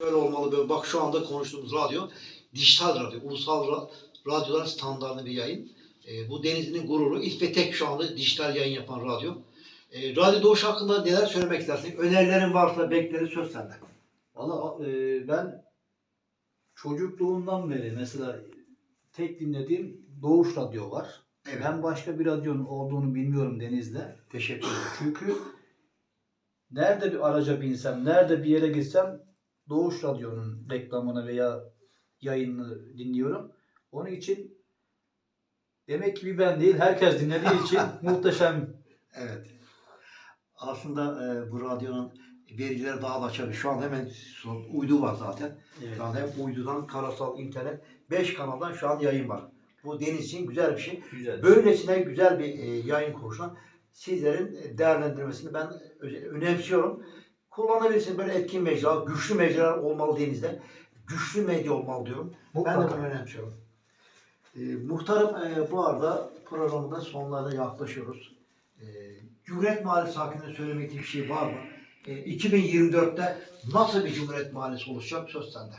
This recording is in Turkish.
Böyle olmalı. Böyle. Bak şu anda konuştuğumuz radyo dijital radyo. Ulusal ra- radyoların standartlı bir yayın. E, bu Denizli'nin gururu. İlk ve tek şu anda dijital yayın yapan radyo. E, radyo Doğuş hakkında neler söylemek istersin? Önerilerin varsa bekleriz söz sende. Valla e, ben çocukluğumdan beri mesela tek dinlediğim Doğuş Radyo var. Evet. Ben başka bir radyonun olduğunu bilmiyorum Deniz'de. Teşekkür ederim. Çünkü nerede bir araca binsem, nerede bir yere gitsem Doğuş Radyo'nun reklamını veya yayınını dinliyorum. Onun için demek ki bir ben değil, herkes dinlediği için muhteşem. Evet. Aslında e, bu radyonun verileri daha da açabilir. Şu an hemen uydu var zaten. Evet. Şu anda hem uydudan, karasal, internet, 5 kanaldan şu an yayın var. Bu deniz için güzel bir şey. Güzel. Böylesine güzel bir e, yayın kuruluşuna sizlerin değerlendirmesini ben önemsiyorum. Kullanabilirsiniz böyle etkin mecra, güçlü mecralar olmalı denizde. Güçlü medya olmalı diyorum. Ben de Mutlaka. bunu önemsiyorum. E, muhtarım e, bu arada programın da sonlarına yaklaşıyoruz. E, Cumhuriyet Mahallesi hakkında söylemek istediğim bir şey var mı? E, 2024'te nasıl bir Cumhuriyet Mahallesi oluşacak söz sende.